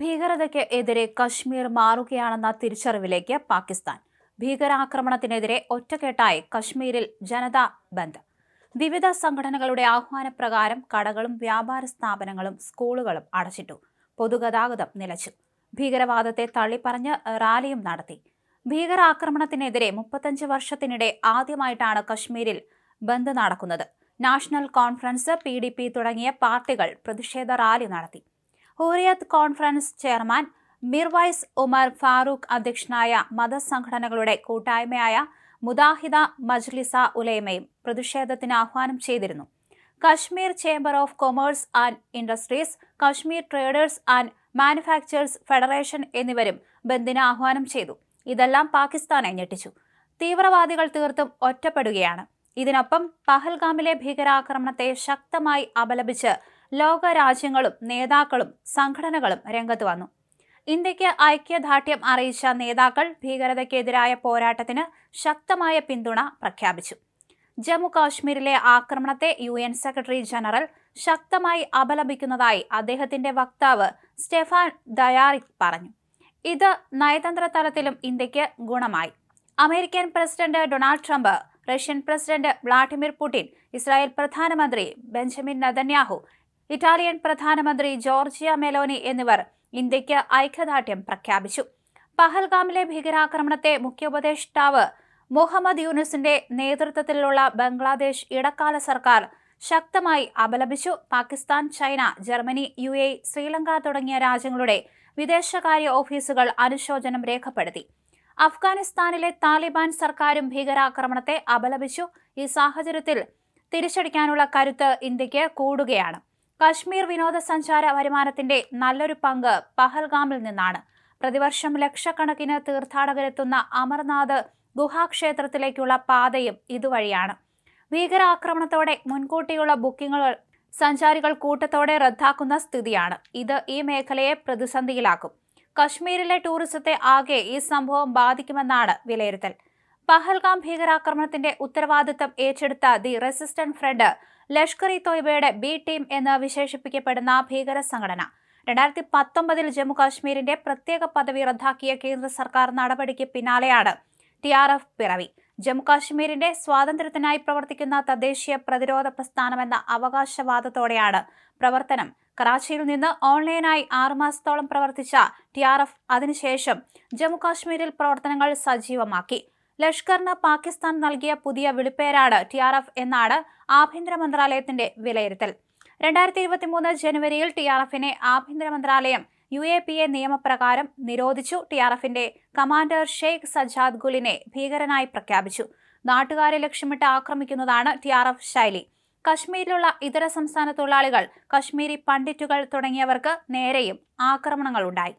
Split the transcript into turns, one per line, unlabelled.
ഭീകരതയ്ക്ക് എതിരെ കശ്മീർ മാറുകയാണെന്ന തിരിച്ചറിവിലേക്ക് പാകിസ്ഥാൻ. ഭീകരാക്രമണത്തിനെതിരെ ഒറ്റക്കെട്ടായി കശ്മീരിൽ ജനതാ ബന്ദ് വിവിധ സംഘടനകളുടെ ആഹ്വാനപ്രകാരം കടകളും വ്യാപാര സ്ഥാപനങ്ങളും സ്കൂളുകളും അടച്ചിട്ടു. പൊതുഗതാഗതം നിലച്ചു. ഭീകരവാദത്തെ തള്ളിപ്പറഞ്ഞ് റാലിയും നടത്തി. ഭീകരാക്രമണത്തിനെതിരെ മുപ്പത്തഞ്ച് വർഷത്തിനിടെ ആദ്യമായിട്ടാണ് കശ്മീരിൽ ബന്ദ് നടക്കുന്നത്. നാഷണൽ കോൺഫറൻസ് പി തുടങ്ങിയ പാർട്ടികൾ പ്രതിഷേധ റാലി നടത്തി. ഹൂറിയത്ത് കോൺഫറൻസ് ചെയർമാൻ മിർവൈസ് ഉമർ ഫാറൂഖ് അധ്യക്ഷനായ മതസംഘടനകളുടെ കൂട്ടായ്മയായ മുദാഹിദ മജ്ലിസ ഉലൈമയും പ്രതിഷേധത്തിന് ആഹ്വാനം ചെയ്തിരുന്നു. Kashmir chamber of commerce and industries Kashmir traders and manufacturers federation എന്നിവരും ബന്ദിന് ആഹ്വാനം ചെയ്തു. ഇതെല്ലാം പാകിസ്ഥാനെ ഞെട്ടിച്ചു. തീവ്രവാദികൾ തീർത്തും ഒറ്റപ്പെടുകയാണ്. ഇതിനൊപ്പം പഹൽഗാമിലെ ഭീകരാക്രമണത്തെ ശക്തമായി അപലപിച്ച് ലോകരാജ്യങ്ങളും നേതാക്കളും സംഘടനകളും രംഗത്ത് വന്നു. ഇന്ത്യയ്ക്ക് ഐക്യദാർഢ്യം അറിയിച്ച നേതാക്കൾ ഭീകരതയ്ക്കെതിരായ പോരാട്ടത്തിന് ശക്തമായ പിന്തുണ പ്രഖ്യാപിച്ചു. ജമ്മു കാശ്മീരിലെ ആക്രമണത്തെ യു എൻ സെക്രട്ടറി ജനറൽ ശക്തമായി അപലപിക്കുന്നതായി അദ്ദേഹത്തിന്റെ വക്താവ് സ്റ്റെഫാൻ ദയാറിക് പറഞ്ഞു. ഇത് നയതന്ത്ര തലത്തിലും ഇന്ത്യയ്ക്ക് ഗുണമായി. American president Donald Trump Russian president Vladimir Putin Israel പ്രധാനമന്ത്രി ബെഞ്ചമിൻ നദന്യാഹു ഇറ്റാലിയൻ പ്രധാനമന്ത്രി ജോർജിയ മെലോനി എന്നിവർ ഇന്ത്യയ്ക്ക് ഐക്യദാർഢ്യം പ്രഖ്യാപിച്ചു. പഹൽഗാമിലെ ഭീകരാക്രമണത്തെ മുഖ്യ ഉപദേഷ്ടാവ് മുഹമ്മദ് യൂനുസിന്റെ നേതൃത്വത്തിലുള്ള ബംഗ്ലാദേശ് ഇടക്കാല സർക്കാർ ശക്തമായി അപലപിച്ചു. Pakistan China Germany U A Sri Lanka തുടങ്ങിയ രാജ്യങ്ങളുടെ വിദേശകാര്യ ഓഫീസുകൾ അനുശോചനം രേഖപ്പെടുത്തി. അഫ്ഗാനിസ്ഥാനിലെ താലിബാൻ സർക്കാരും ഭീകരാക്രമണത്തെ അപലപിച്ചു. ഈ സാഹചര്യത്തിൽ തിരിച്ചടിക്കാനുള്ള കരുത്ത് ഇന്ത്യയ്ക്ക് കൂടുകയാണ്. കശ്മീർ വിനോദസഞ്ചാര വരുമാനത്തിന്റെ നല്ലൊരു പങ്ക് പഹൽഗാമിൽ നിന്നാണ്. പ്രതിവർഷം ലക്ഷക്കണക്കിന് തീർത്ഥാടകരെത്തുന്ന അമർനാഥ് ഗുഹാക്ഷേത്രത്തിലേക്കുള്ള പാതയും ഇതുവഴിയാണ്. ഭീകരാക്രമണത്തോടെ മുൻകൂട്ടിയുള്ള ബുക്കിംഗുകൾ സഞ്ചാരികൾ കൂട്ടത്തോടെ റദ്ദാക്കുന്ന സ്ഥിതിയാണ്. ഇത് ഈ മേഖലയെ പ്രതിസന്ധിയിലാക്കും. കശ്മീരിലെ ടൂറിസത്തെ ആകെ ഈ സംഭവം ബാധിക്കുമെന്നാണ് വിലയിരുത്തൽ. പഹൽഗാം ഭീകരാക്രമണത്തിന്റെ ഉത്തരവാദിത്തം ഏറ്റെടുത്ത the resistant front Lashkar e തോയ്ബയുടെ B team എന്ന് വിശേഷിപ്പിക്കപ്പെടുന്ന ഭീകര സംഘടന. രണ്ടായിരത്തി പത്തൊമ്പതിൽ ജമ്മു കാശ്മീരിന്റെ പ്രത്യേക പദവി റദ്ദാക്കിയ കേന്ദ്ര സർക്കാർ നടപടിക്ക് പിന്നാലെയാണ് ടി ആർ എഫ് പിറവി. ജമ്മുകാശ്മീരിന്റെ സ്വാതന്ത്ര്യത്തിനായി പ്രവർത്തിക്കുന്ന തദ്ദേശീയ പ്രതിരോധ പ്രസ്ഥാനമെന്ന അവകാശവാദത്തോടെയാണ് പ്രവർത്തനം. കറാച്ചിയിൽ നിന്ന് ഓൺലൈനായി ആറുമാസത്തോളം പ്രവർത്തിച്ച ടി ആർ എഫ് അതിനുശേഷം ജമ്മുകാശ്മീരിൽ പ്രവർത്തനങ്ങൾ സജീവമാക്കി. ലഷ്കറിന് പാകിസ്ഥാൻ നൽകിയ പുതിയ വിളിപ്പേരാണ് ടി ആർ എഫ് എന്നാണ് ആഭ്യന്തര മന്ത്രാലയത്തിന്റെ വിലയിരുത്തൽ. രണ്ടായിരത്തി ഇരുപത്തി മൂന്ന് ജനുവരിയിൽ ടി ആർ എഫിനെ ആഭ്യന്തര മന്ത്രാലയം യു എ പി എ നിയമപ്രകാരം നിരോധിച്ചു. ടി ആർ എഫിന്റെ കമാൻഡർ ഷെയ്ഖ് സജാദ് ഗുലിനെ ഭീകരനായി പ്രഖ്യാപിച്ചു. നാട്ടുകാരെ ലക്ഷ്യമിട്ട് ആക്രമിക്കുന്നതാണ് ടി ആർ എഫ് ശൈലി. കശ്മീരിലുള്ള ഇതര സംസ്ഥാന തൊഴിലാളികൾ കശ്മീരി പണ്ഡിറ്റുകൾ തുടങ്ങിയവർക്ക് നേരെയും ആക്രമണങ്ങളുണ്ടായി.